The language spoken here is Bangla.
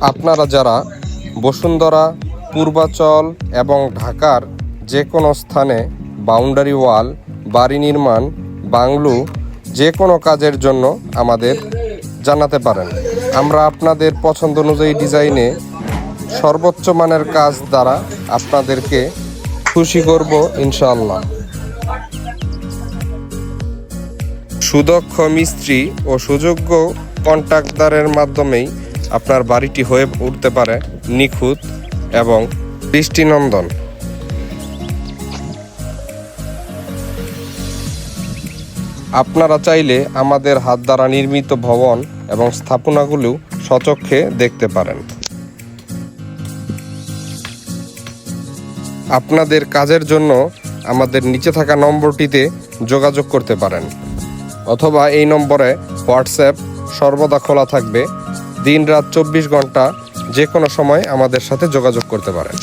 আপনারা যারা বসুন্ধরা, পূর্বাচল এবং ঢাকার যে কোনো স্থানে বাউন্ডারি ওয়াল বাড়ি নির্মাণ, বাংলু যে কোনো কাজের জন্য আমাদের জানাতে পারেন। আমরা আপনাদের পছন্দ অনুযায়ী ডিজাইনে সর্বোচ্চ মানের কাজ দ্বারা আপনাদেরকে খুশি করব ইনশাআল্লাহ। সুদক্ষ মিস্ত্রি ও সুযোগ্য কন্ট্রাক্টদারের মাধ্যমেই আপনার বাড়িটি হয়ে উঠতে পারে নিখুঁত এবং দৃষ্টিনন্দন। আপনারা চাইলে আমাদের হাত দ্বারা নির্মিত ভবন এবং স্থাপনাগুলো সচক্ষে দেখতে পারেন। আপনাদের কাজের জন্য আমাদের নিচে থাকা নম্বরটিতে যোগাযোগ করতে পারেন। অথবা এই নম্বরে হোয়াটসঅ্যাপ সর্বদা খোলা থাকবে। দিন রাত চব্বিশ ঘণ্টা যে কোনো সময় আমাদের সাথে যোগাযোগ করতে পারেন।